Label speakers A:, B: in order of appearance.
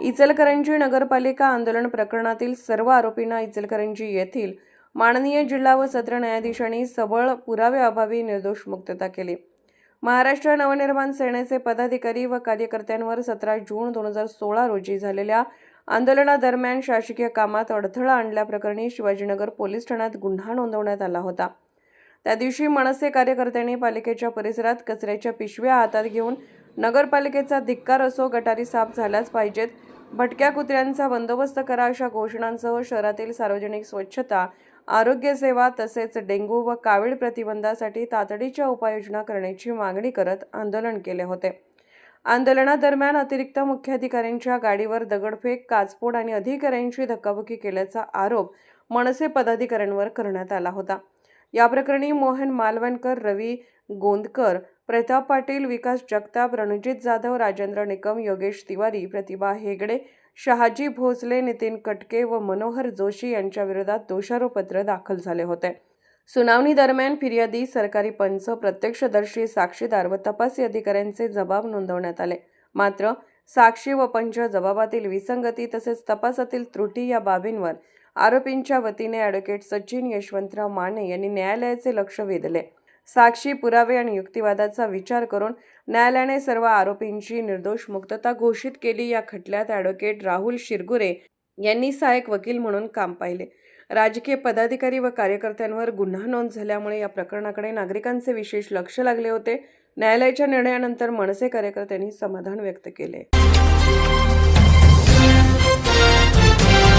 A: इचलकरंजी नगरपालिका आंदोलन प्रकरणातील सर्व आरोपींना इचलकरंजी येथील माननीय जिल्हा व सत्र न्यायाधीशांनी सबळ पुराव्याअभावी निर्दोष मुक्तता केली. महाराष्ट्र नवनिर्माण सेनेचे पदाधिकारी व कार्यकर्त्यांवर सतरा जून दोन हजार सोळा रोजी झालेल्या आंदोलनादरम्यान शासकीय कामात अडथळा आणल्याप्रकरणी शिवाजीनगर पोलीस ठाण्यात गुन्हा नोंदवण्यात आला होता. त्या दिवशी मनसे कार्यकर्त्यांनी पालिकेच्या परिसरात कचऱ्याच्या पिशव्या हातात घेऊन नगरपालिकेचा धिक्कार असो गटारी साफ झाल्याच पाहिजेत भटक्या कुत्र्यांचा बंदोबस्त करा अशा घोषणांसह शहरातील सार्वजनिक स्वच्छता आरोग्यसेवा तसेच डेंग्यू व कावीळ प्रतिबंधासाठी तातडीच्या उपाययोजना करण्याची मागणी करत आंदोलन केले होते. आंदोलनादरम्यान अतिरिक्त मुख्याधिकाऱ्यांच्या गाडीवर दगडफेक काचपोड आणि अधिकाऱ्यांची धक्काबुक्की केल्याचा आरोप मनसे पदाधिकाऱ्यांवर करण्यात आला होता. या प्रकरणी मोहन मालवणकर रवी गोंदकर प्रताप पाटील विकास जगताप रणजित जाधव राजेंद्र निकम योगेश तिवारी प्रतिभा हेगडे शहाजी भोसले नितीन कटके व मनोहर जोशी यांच्या विरोधात दाखल झाले होते. सुनावणी दरम्यान फिर्यादी सरकारी पंच प्रत्यक्षदर्शी साक्षीदार व तपासी अधिकाऱ्यांचे जबाब नोंदवण्यात आले. मात्र साक्षी व पंच जबाबातील विसंगती तसेच तपासातील त्रुटी या बाबींवर आरोपींच्या वतीने ॲडव्होकेट सचिन यशवंतराव माने यांनी न्यायालयाचे लक्ष वेधले. साक्षी पुरावे आणि युक्तिवादाचा विचार करून न्यायालयाने सर्व आरोपींची निर्दोष मुक्तता घोषित केली. या खटल्यात ॲडव्होकेट राहुल शिरगुरे यांनी सहाय्यक वकील म्हणून काम पाहिले. राजकीय पदाधिकारी व कार्यकर्त्यांवर गुन्हा नोंद झाल्यामुळे या प्रकरणाकडे नागरिकांचे विशेष लक्ष लागले होते. न्यायालयाच्या निर्णयानंतर मनसे कार्यकर्त्यांनी समाधान व्यक्त केले.